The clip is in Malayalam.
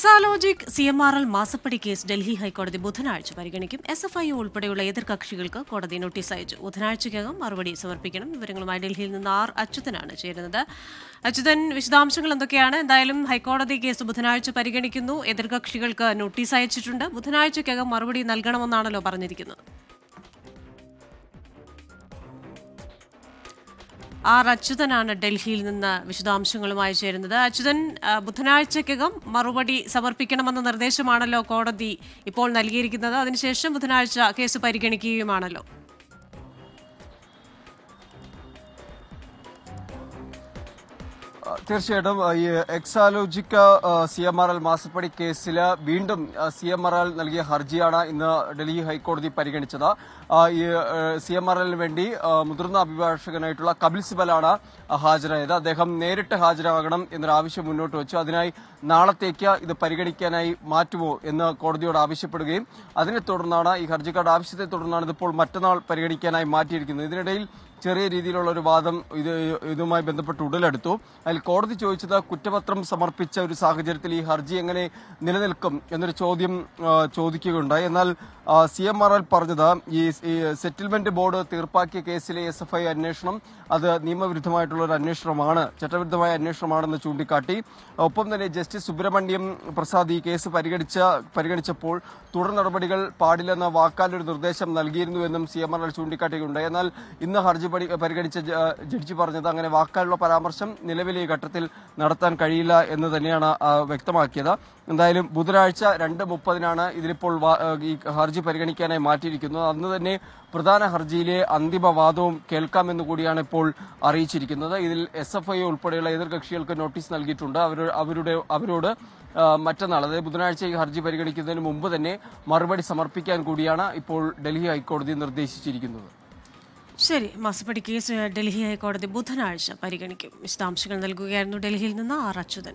Exalogic C M R L മാസപ്പടി കേസ് ഡൽഹി ഹൈക്കോടതി ബുധനാഴ്ച പരിഗണിക്കും. എസ് എഫ് ഐ ഉൾപ്പെടെയുള്ള എതിർകക്ഷികൾക്ക് കോടതി നോട്ടീസ് അയച്ചു. ബുധനാഴ്ചയ്ക്കകം മറുപടി സമർപ്പിക്കണം. വിവരങ്ങളുമായി ഡൽഹിയിൽ നിന്ന് ആർ അച്യുതനാണ് ചേരുന്നത്. അച്യുതൻ വിശദാംശങ്ങൾ എന്തൊക്കെയാണ്? എന്തായാലും ഹൈക്കോടതി കേസ് ബുധനാഴ്ച പരിഗണിക്കുന്നു. എതിർകക്ഷികൾക്ക് നോട്ടീസ് അയച്ചിട്ടുണ്ട്. ബുധനാഴ്ചയ്ക്കകം മറുപടി നൽകണമെന്നാണല്ലോ പറഞ്ഞിരിക്കുന്നത്. ആർ അച്യുതനാണ് ഡൽഹിയിൽ നിന്ന് വിശദാംശങ്ങളുമായി ചേരുന്നത്. അച്യുതൻ ബുധനാഴ്ചക്കകം മറുപടി സമർപ്പിക്കണമെന്ന നിർദ്ദേശമാണല്ലോ കോടതി ഇപ്പോൾ നൽകിയിരിക്കുന്നത്. അതിനുശേഷം ബുധനാഴ്ച കേസ് പരിഗണിക്കുകയുമാണല്ലോ. തീർച്ചയായിട്ടും ഈ എക്സാലോജിക്ക സി എം ആർ എൽ മാസപ്പടി കേസിൽ വീണ്ടും സി എം ആർ എൽ നൽകിയ ഹർജിയാണ് ഇന്ന് ഡൽഹി ഹൈക്കോടതി പരിഗണിച്ചത്. ഈ സി എം ആർ എല്ലിന് വേണ്ടി മുതിർന്ന അഭിഭാഷകനായിട്ടുള്ള കപിൽ സിബലാണ് ഹാജരായത്. അദ്ദേഹം നേരിട്ട് ഹാജരാകണം എന്നൊരു ആവശ്യം മുന്നോട്ട് വെച്ചു. അതിനായി നാളത്തേക്ക് ഇത് പരിഗണിക്കാനായി മാറ്റുമോ എന്ന് കോടതിയോട് ആവശ്യപ്പെടുകയും അതിനെ തുടർന്നാണ് ഈ ഹർജിക്കാരുടെ ആവശ്യത്തെ തുടർന്നാണ് ഇതിപ്പോൾ മറ്റന്നാൾ പരിഗണിക്കാനായി മാറ്റിയിരിക്കുന്നത്. ഇതിനിടയിൽ ചെറിയ രീതിയിലുള്ള ഒരു വാദം ഇത് ഇതുമായി ബന്ധപ്പെട്ട് ഉടലെടുത്തു. അതിൽ കോടതി ചോദിച്ചത് കുറ്റപത്രം സമർപ്പിച്ച ഒരു സാഹചര്യത്തിൽ ഈ ഹർജി എങ്ങനെ നിലനിൽക്കും എന്നൊരു ചോദ്യം ചോദിക്കുകയുണ്ടായി. എന്നാൽ സി എം ആർ എൽ പറഞ്ഞത് ഈ സെറ്റിൽമെന്റ് ബോർഡ് തീർപ്പാക്കിയ കേസിലെ എസ് എഫ് ഐ അന്വേഷണം അത് നിയമവിരുദ്ധമായിട്ടുള്ള ഒരു അന്വേഷണമാണ് ചട്ടവിരുദ്ധമായ അന്വേഷണമാണെന്ന് ചൂണ്ടിക്കാട്ടി. ഒപ്പം തന്നെ ജസ്റ്റിസ് സുബ്രഹ്മണ്യം പ്രസാദ് ഈ കേസ് പരിഗണിച്ച പരിഗണിച്ചപ്പോൾ തുടർ നടപടികൾ പാടില്ലെന്ന വാക്കാലൊരു നിർദ്ദേശം നൽകിയിരുന്നുവെന്നും സി എം ആർ എൽ ചൂണ്ടിക്കാട്ടിയിട്ടുണ്ട്. എന്നാൽ ഇന്ന് ഹർജി പരി- പരിഗണിച്ച ജഡ്ജി പറഞ്ഞത് അങ്ങനെ വാക്കാലുള്ള പരാമർശം നിലവിലെ ഘട്ടത്തിൽ നടത്താൻ കഴിയില്ല എന്ന് തന്നെയാണ് വ്യക്തമാക്കിയത്. എന്തായാലും ബുധനാഴ്ച രണ്ട് മുപ്പതിനാണ് ഇതിലിപ്പോൾ ഈ ഹർജി പരിഗണിക്കാനായി മാറ്റിയിരിക്കുന്നത് അന്ന് തന്നെ പ്രധാന ഹർജിയിലെ അന്തിമ വാദവും കേൾക്കാമെന്ന് കൂടിയാണ് ഇപ്പോൾ അറിയിച്ചിരിക്കുന്നത്. ഇതിൽ എസ് എഫ് ഐ ഉൾപ്പെടെയുള്ള എതിർകക്ഷികൾക്ക് നോട്ടീസ് നൽകിയിട്ടുണ്ട്. അവർ അവരുടെ അവരോട് മറ്റന്നാൾ അതായത് ബുധനാഴ്ച ഈ ഹർജി പരിഗണിക്കുന്നതിന് മുമ്പ് തന്നെ മറുപടി സമർപ്പിക്കാൻ കൂടിയാണ് ഇപ്പോൾ ഡൽഹി ഹൈക്കോടതി നിർദ്ദേശിച്ചിരിക്കുന്നത്. ശരി മാസപ്പടി കേസ് ഡൽഹി ഹൈക്കോടതി ബുധനാഴ്ച പരിഗണിക്കും. വിശദാംശങ്ങൾ നൽകുകയായിരുന്നു ഡൽഹിയിൽ നിന്ന് ആർ അച്യുതൻ.